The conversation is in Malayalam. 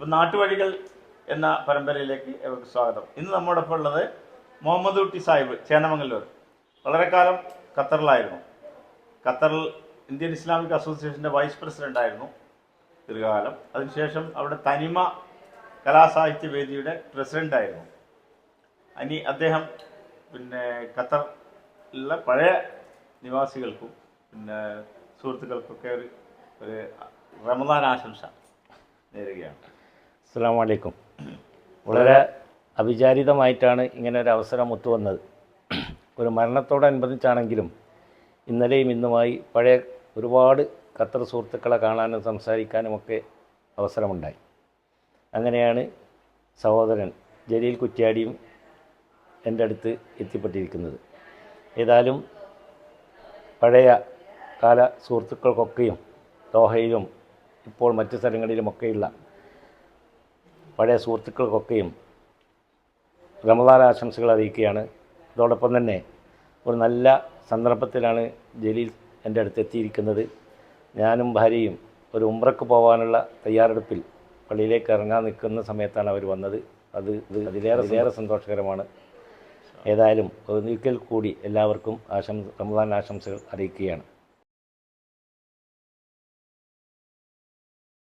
അപ്പം നാട്ടുവഴികൾ എന്ന പരമ്പരയിലേക്ക് അവർക്ക് സ്വാഗതം. ഇന്ന് നമ്മോടൊപ്പം ഉള്ളത് മുഹമ്മദ് കുട്ടി സാഹിബ് ചേന്നമംഗല്ലൂർ. വളരെ കാലം ഖത്തറിലായിരുന്നു. ഖത്തറിൽ ഇന്ത്യൻ ഇസ്ലാമിക് അസോസിയേഷന്റെ വൈസ് പ്രസിഡന്റ് ആയിരുന്നു ദീർഘകാലം. അതിനുശേഷം അവിടെ തനിമ കലാസാഹിത്യ വേദിയുടെ പ്രസിഡന്റ് ആയിരുന്നു. ഇനി അദ്ദേഹം പിന്നെ ഖത്തറിലുള്ള പഴയ നിവാസികൾക്കും പിന്നെ സുഹൃത്തുക്കൾക്കൊക്കെ ഒരു ഒരു റമദാൻ ആശംസ നേരുകയാണ്. അസ്സാം വലൈക്കും വളരെ അവിചാരിതമായിട്ടാണ് ഇങ്ങനെ ഒരു അവസരം ഒത്തുവന്നത് ഒരു മരണത്തോടനുബന്ധിച്ചാണെങ്കിലും ഇന്നലെയും ഇന്നുമായി പഴയ ഒരുപാട് ഖത്തർ സുഹൃത്തുക്കളെ കാണാനും സംസാരിക്കാനും ഒക്കെ അവസരമുണ്ടായി. അങ്ങനെയാണ് സഹോദരൻ ജലീൽ കുറ്റ്യാടിയും എന്റെ അടുത്ത് എത്തിപ്പെട്ടിരിക്കുന്നത്. ഏതായാലും പഴയ കാല സുഹൃത്തുക്കൾക്കൊക്കെയും ദോഹയിലും ഇപ്പോൾ മറ്റ് സ്ഥലങ്ങളിലുമൊക്കെയുള്ള പഴയ സുഹൃത്തുക്കൾക്കൊക്കെയും റമദാൻ ആശംസകൾ അറിയിക്കുകയാണ്. അതോടൊപ്പം തന്നെ ഒരു നല്ല സന്ദർഭത്തിലാണ് ജലീൽ എന്റെ അടുത്ത് എത്തിയിരിക്കുന്നത്. ഞാനും ഭാര്യയും ഒരു ഉംറക്ക് പോകാനുള്ള തയ്യാറെടുപ്പിൽ പള്ളിയിലേക്ക് ഇറങ്ങാൻ നിൽക്കുന്ന സമയത്താണ് അവർ വന്നത്. അത് ഇത് അതിലേറെ ഏറെ സന്തോഷകരമാണ്. ഏതായാലും ഒരിക്കൽ കൂടി എല്ലാവർക്കും ആശംസ റമദാൻ ആശംസകൾ അറിയിക്കുകയാണ്.